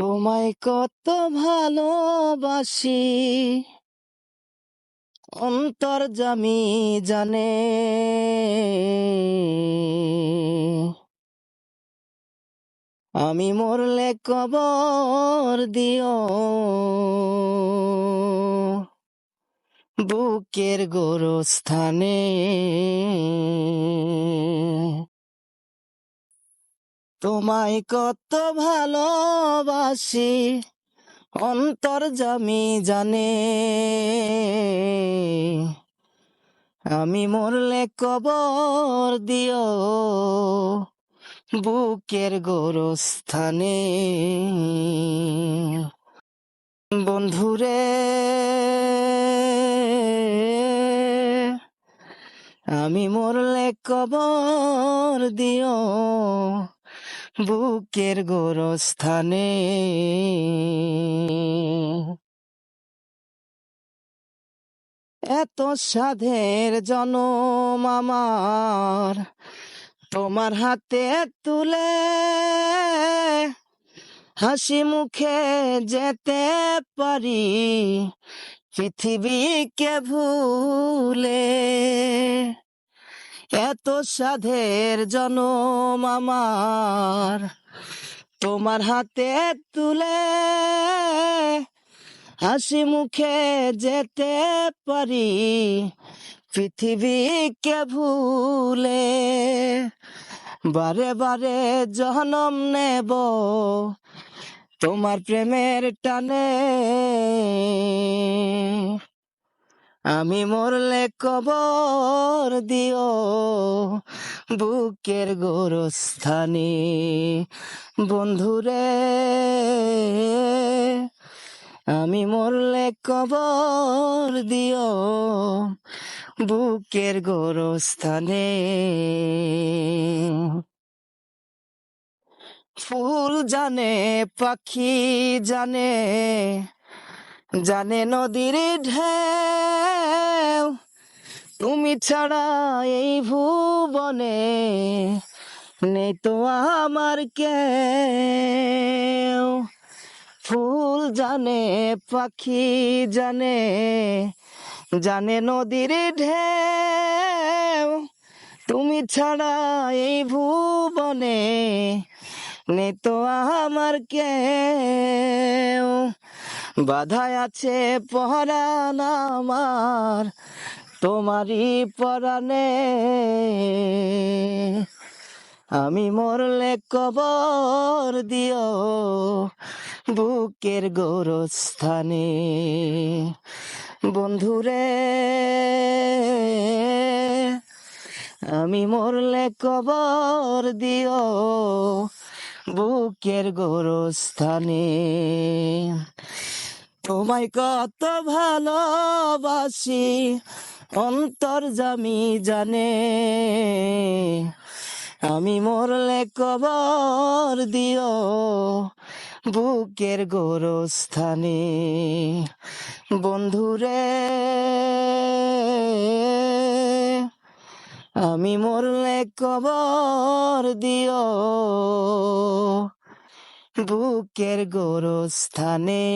তোমায় কত ভালোবাসি। অন্তর জামি জানে। আমি মরলে কবর দিও। বুকের গোরস্থানে। তোমায় কত ভালোবাসি, অন্তর জামি জানে। আমি মরলে কবর দিও বুকের গোরস্থানে। বন্ধুরে, আমি মরলে কবর দিও বুকের গোরস্থানে। এত সাধের জনম আমার, তোমার হাতে তুলে হাসি মুখে যেতে পারি, পৃথিবীকে ভুলে। এত সাধের জনম আমার। তোমার হাতে তুলে হাসি মুখে যেতে পারি, পৃথিবীকে ভুলে বারে বারে জনম নেব। তোমার প্রেমের টানে আমি মরলে কবর দিও, বুকের গোরস্থানে। বন্ধুরে, আমি মরলে কবর দিও, বুকের গোরস্থানে। ফুল জানে, পাখি জানে জানে নদীর ঢেউ, তুমি ছাড়া এই ভুবনে নেই তো আমার কেউ। ফুল জানে, পাখি জানে জানে নদীর ঢেউ, তুমি ছাড়া এই ভুবনে নেই তো আমার কেউ। বাধায় আছে পরাণ আমার, তোমারই পরাণে। আমি মরলে কবর দিও বুকের গৌরস্থানে। বন্ধুরে, আমি মরলে কবর দিও বুকের গোরস্থানে। তোমায় কত ভালোবাসি, অন্তর জামি জানে আমি মরলে কবর দিও বুকের গোরস্থানে। বন্ধুরে আমি মরলে কবর দিও। বুকের গোরস্থানে